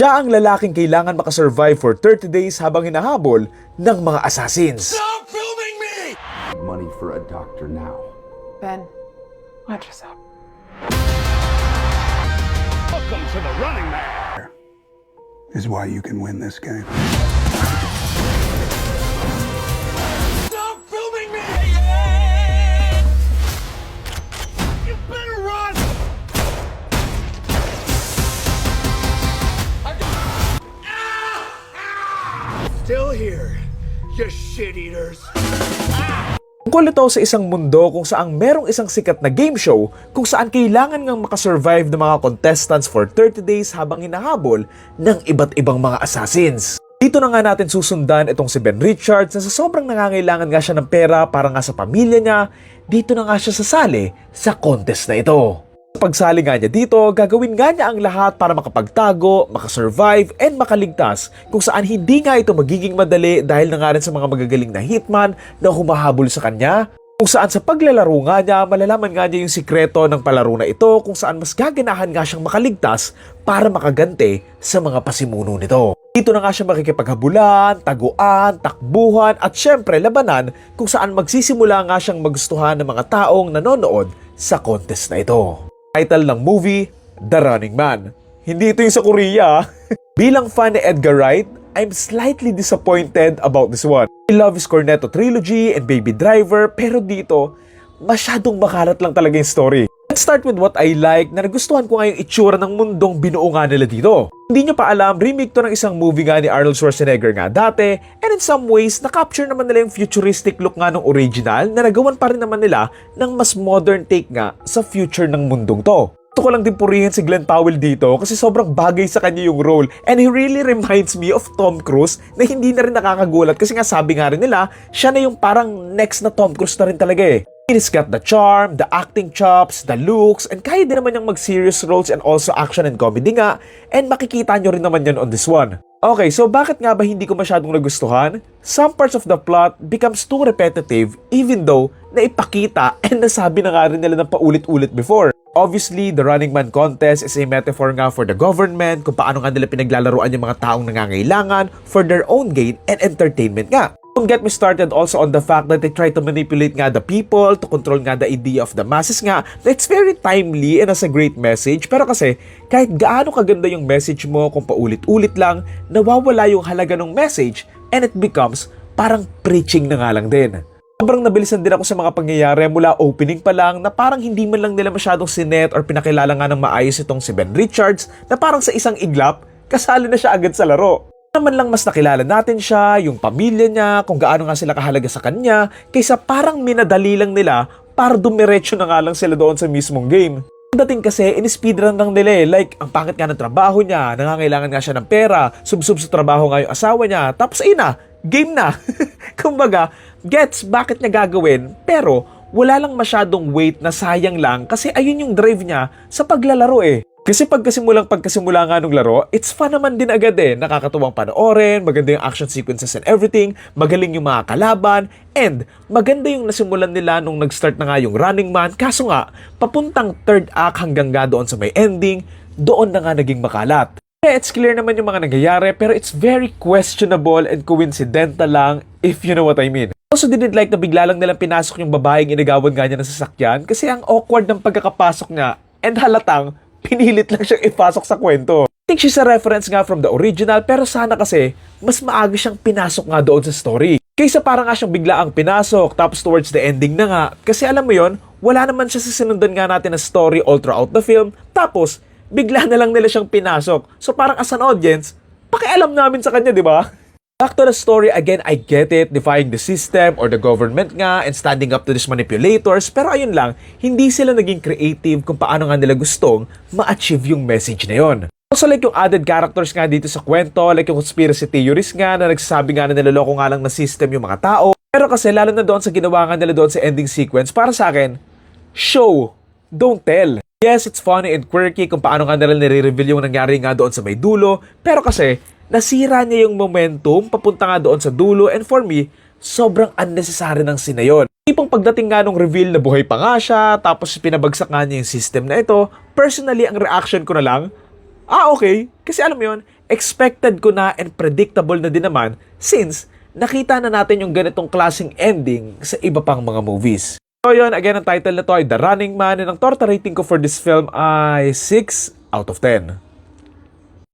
Siya ang lalaking kailangan makasurvive for 30 days habang hinahabol ng mga assassins. Stop filming me! money for a doctor now. Ben, watch yourself. Welcome to the running man. is why you can win this game. Still here, you shit eaters. Tungkol ito sa isang mundo kung saan merong isang sikat na game show kung saan kailangan ngang makasurvive ng mga contestants for 30 days habang hinahabol ng iba't ibang mga assassins. Dito na nga natin susundan itong si Ben Richards na sa sobrang nangangailangan nga siya ng pera para nga sa pamilya niya, dito na nga siya sasali sa contest na ito. Sa pagsali nga niya dito, gagawin nga niya ang lahat para makapagtago, makasurvive, and makaligtas kung saan hindi nga ito magiging madali dahil na nga rin sa mga magagaling na hitman na humahabol sa kanya. Kung saan sa paglalaro nga niya, malalaman nga niya yung sikreto ng palaro na ito kung saan mas gaganahan nga siyang makaligtas para makagante sa mga pasimuno nito. Dito na nga siya makikipaghabulan, taguan, takbuhan at syempre labanan kung saan magsisimula nga siyang magustuhan ng mga taong nanonood sa contest na ito. Title ng movie, The Running Man. Hindi ito yung sa Korea. Bilang fan ni Edgar Wright, I'm slightly disappointed about this one. I love his Cornetto trilogy and Baby Driver, pero dito, masyadong makalat lang talaga yung story. Let's start with what I like na nagustuhan ko nga yung itsura ng mundong binuo nga nila dito. Hindi nyo pa alam, remake to ng isang movie nga ni Arnold Schwarzenegger nga dati and in some ways, na-capture naman nila yung futuristic look nga ng original na nagawan pa rin naman nila ng mas modern take nga sa future ng mundong to. Gusto ko lang din purihin si Glenn Powell dito kasi sobrang bagay sa kanya yung role and he really reminds me of Tom Cruise na hindi na rin nakakagulat kasi nga sabi nga rin nila, siya na yung parang next na Tom Cruise na rin talaga eh. He's got the charm, the acting chops, the looks, and kaya din naman niyang mag-serious roles and also action and comedy nga, and makikita nyo rin naman yan on this one. Okay, so bakit nga ba hindi ko masyadong nagustuhan? Some parts of the plot becomes too repetitive even though naipakita and nasabi na nga rin nila ng paulit-ulit before. Obviously, the Running Man contest is a metaphor nga for the government kung paano nga nila pinaglalaruan yung mga taong nangangailangan for their own gain and entertainment nga. Don't get me started also on the fact that they try to manipulate nga the people, to control nga the idea of the masses nga, it's very timely and has a great message. Pero kasi, kahit gaano kaganda yung message mo kung paulit-ulit lang, nawawala yung halaga ng message and it becomes parang preaching na nga lang din. Sobrang nabilisan din ako sa mga pangyayari mula opening pa lang na parang hindi man lang nila masyadong sinet or pinakilala nga ng maayos itong si Ben Richards na parang sa isang iglap, kasali na siya agad sa laro naman lang mas nakilala natin siya, yung pamilya niya, kung gaano nga sila kahalaga sa kanya, kaysa parang minadali lang nila para dumiretso na nga lang sila doon sa mismong game. Dating kasi, in-speedrun lang nila eh. Like, ang pangit nga ng trabaho niya, nangangailangan nga siya ng pera, sub-sub sa trabaho nga yung asawa niya, tapos ayun na, game na. Kumbaga, gets bakit niya gagawin, pero wala lang masyadong weight na sayang lang kasi ayun yung drive niya sa paglalaro eh. Kasi pagkasimulang pagkasimula nga nung laro, it's fun naman din agad eh. Nakakatuwang panoorin, maganda yung action sequences and everything, magaling yung mga kalaban, and maganda yung nasimulan nila nung nag-start na nga yung Running Man. Kaso nga, papuntang third act hanggang nga doon sa may ending, doon na nga naging makalat. Yeah, it's clear naman yung mga nangyayari, pero it's very questionable and coincidental lang, if you know what I mean. Also didn't like na bigla lang nilang pinasok yung babaeng inagawan nga niya ng sasakyan kasi ang awkward ng pagkakapasok niya and halatang pinilit lang siyang ipasok sa kwento. I think she's a reference nga from the original pero sana kasi mas maaga siyang pinasok nga doon sa story. Kaysa parang nga siyang bigla ang pinasok tapos towards the ending na nga. Kasi alam mo yon wala naman siya sa sinundan nga natin na story all throughout the film. Tapos, bigla na lang nila siyang pinasok. So parang as an audience, pakialam namin sa kanya, di ba? Back to the story, again, I get it, defying the system or the government nga and standing up to these manipulators. Pero ayun lang, hindi sila naging creative kung paano nga nila gustong ma-achieve yung message na yon. Also like yung added characters nga dito sa kwento, like yung conspiracy theories nga na nagsasabi nga na niloloko nga lang na system yung mga tao. Pero kasi lalo na doon sa ginawa nga nila doon sa ending sequence, para sa akin, show, don't tell. Yes, it's funny and quirky kung paano nga nila nire-reveal yung nangyari nga doon sa may dulo. Pero kasi, nasira niya yung momentum papunta nga doon sa dulo and for me, sobrang unnecessary ng scene na yun. Tipong pagdating nga nung reveal na buhay pa nga siya, tapos pinabagsak nga niya yung system na ito, personally, ang reaction ko na lang, ah okay, kasi alam mo yun, expected ko na and predictable na din naman since nakita na natin yung ganitong klaseng ending sa iba pang mga movies. So yun, again, ang title na to ay The Running Man and ang torta rating ko for this film ay 6 out of 10.